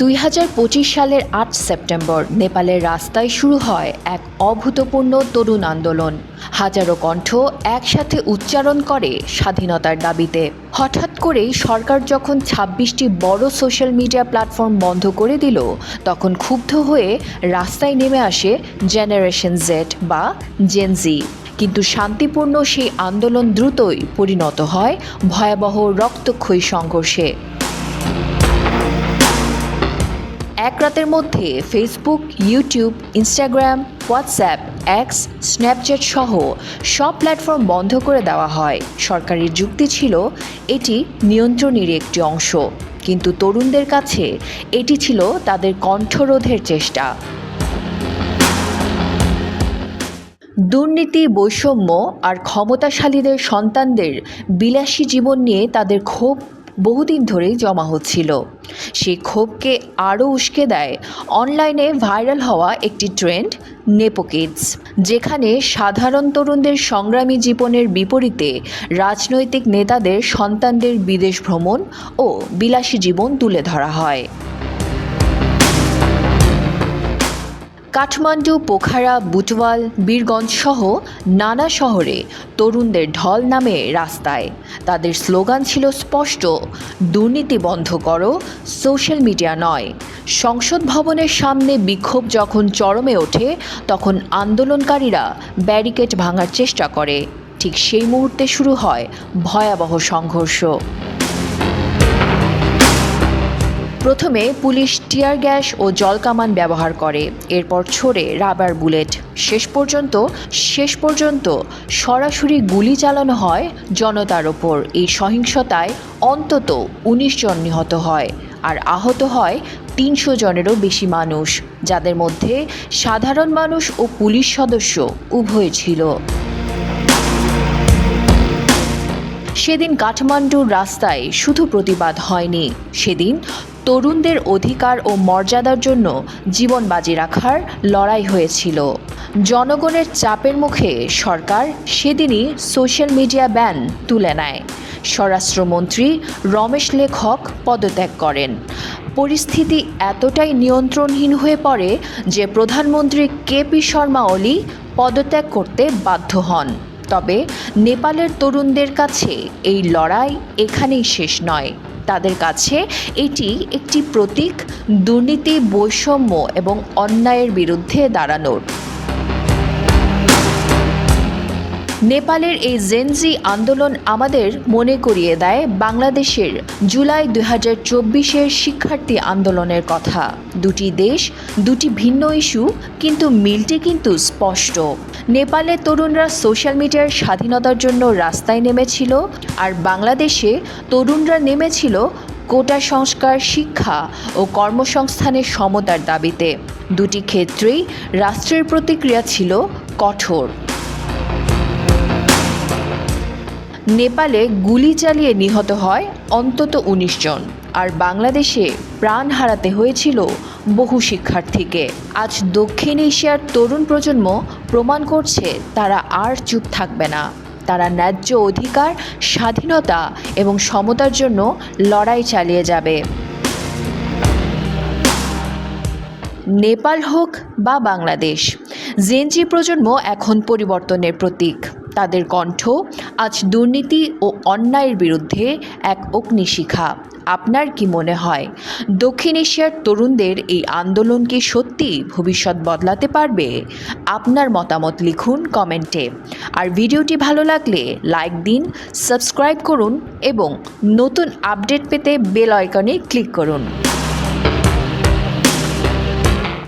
দুই হাজার পঁচিশ সালের আট সেপ্টেম্বর নেপালের রাস্তায় শুরু হয় এক অভূতপূর্ণ তরুণ আন্দোলন। হাজারো কণ্ঠ একসাথে উচ্চারণ করে স্বাধীনতার দাবিতে। হঠাৎ করেই সরকার যখন ছাব্বিশটি বড় সোশ্যাল মিডিয়া প্ল্যাটফর্ম বন্ধ করে দিল, তখন ক্ষুব্ধ হয়ে রাস্তায় নেমে আসে জেনারেশন জেড বা জেনজি কিন্তু শান্তিপূর্ণ সেই আন্দোলন দ্রুতই পরিণত হয় ভয়াবহ রক্তক্ষয়ী সংঘর্ষে। এক রাতের মধ্যে Facebook YouTube Instagram WhatsApp X Snapchat সহ সব প্ল্যাটফর্ম বন্ধ করে দেওয়া হয়। সরকারের যুক্তি ছিল এটি নিয়ন্ত্রণের একটি অংশ। কিন্তু তরুণদের কাছে এটি ছিল তাদের কণ্ঠরোধের চেষ্টা। দুর্নীতি, বৈষম্য আর ক্ষমতাশালীদের সন্তানদের বিলাসী জীবন নিয়ে তাদের ক্ষোভ বহুদিন ধরেই জমা হচ্ছিল। সেই ক্ষোভকে আরও উস্কে দেয়। অনলাইনে ভাইরাল হওয়া একটি ট্রেন্ড নেপোকিডস যেখানে সাধারণ তরুণদের সংগ্রামী জীবনের বিপরীতে রাজনৈতিক নেতাদের সন্তানদের বিদেশ ভ্রমণ ও বিলাসী জীবন তুলে ধরা হয়। কাঠমান্ডু, পোখারা, বুটওয়াল, বীরগঞ্জ সহ নানা শহরে তরুণদের ঢল নামে রাস্তায়। তাদের স্লোগান ছিল স্পষ্ট, দুর্নীতি বন্ধ করো, সোশ্যাল মিডিয়া নয়। সংসদ ভবনের সামনে বিক্ষোভ যখন চরমে ওঠে, তখন আন্দোলনকারীরা ব্যারিকেড ভাঙার চেষ্টা করে। ঠিক সেই মুহূর্তে শুরু হয় ভয়াবহ সংঘর্ষ। প্রথমে পুলিশ টিয়ার গ্যাস ও জলকামান ব্যবহার করে, এরপর ছড়ে রাবার বুলেট। শেষ পর্যন্ত শেষ পর্যন্ত সরাসরি গুলি চালানো হয় জনতার ওপর। এই সহিংসতায় অন্তত উনিশ জন নিহত হয়, আর আহত হয় তিনশো জনেরও বেশি মানুষ, যাদের মধ্যে সাধারণ মানুষ ও পুলিশ সদস্য উভয় ছিল। সেদিন কাঠমান্ডুর রাস্তায় শুধু প্রতিবাদ হয়নি, সেদিন তরুণদের অধিকার ও মর্যাদার জন্য জীবন বাজি রাখার লড়াই হয়েছিল। জনগণের চাপের মুখে সরকার সেদিনই সোশ্যাল মিডিয়া ব্যান তুলে নেয়। স্বরাষ্ট্রমন্ত্রী রমেশ লেখক পদত্যাগ করেন। পরিস্থিতি এতটাই নিয়ন্ত্রণহীন হয়ে পড়ে যে প্রধানমন্ত্রী কেপি শর্মা ওলি পদত্যাগ করতে বাধ্য হন। তবে নেপালের তরুণদের কাছে এই লড়াই এখানেই শেষ নয়। তাদের কাছে এটি একটি প্রতীক দুর্নীতি বৈষম্য এবং অন্যায়ের বিরুদ্ধে দাঁড়ানোর। নেপালের এই জেনজি আন্দোলন আমাদের মনে করিয়ে দেয় বাংলাদেশের জুলাই দুই হাজার চব্বিশের শিক্ষার্থী আন্দোলনের কথা। দুটি দেশ, দুটি ভিন্ন ইস্যু, কিন্তু মিলটি কিন্তু স্পষ্ট। নেপালে তরুণরা সোশ্যাল মিডিয়ার স্বাধীনতার জন্য রাস্তায় নেমেছিল, আর বাংলাদেশে তরুণরা নেমেছিল কোটা সংস্কার, শিক্ষা ও কর্মসংস্থানের সমতার দাবিতে। দুটি ক্ষেত্রেই রাষ্ট্রের প্রতিক্রিয়া ছিল কঠোর। নেপালে গুলি চালিয়ে নিহত হয় অন্তত উনিশ জন। আর বাংলাদেশে প্রাণ হারাতে হয়েছিল বহু শিক্ষার্থীকে। আজ দক্ষিণ এশিয়ার তরুণ প্রজন্ম প্রমাণ করছে তারা আর চুপ থাকবে না। তারা ন্যায্য অধিকার, স্বাধীনতা এবং সমতার জন্য লড়াই চালিয়ে যাবে। নেপাল হোক বা বাংলাদেশ জেনজি প্রজন্ম এখন পরিবর্তনের প্রতীক। তাদের কণ্ঠ আজ দুর্নীতি ও অন্যায়ের বিরুদ্ধে এক অগ্নিশিখা। আপনার কি মনে হয়, দক্ষিণ এশিয়ার তরুণদের এই আন্দোলন কি সত্যি ভবিষ্যৎ বদলাতে পারবে? আপনার মতামত লিখুন কমেন্টে। আর ভিডিওটি ভালো লাগলে লাইক দিন, সাবস্ক্রাইব করুন এবং নতুন আপডেট পেতে বেল আইকনে ক্লিক করুন।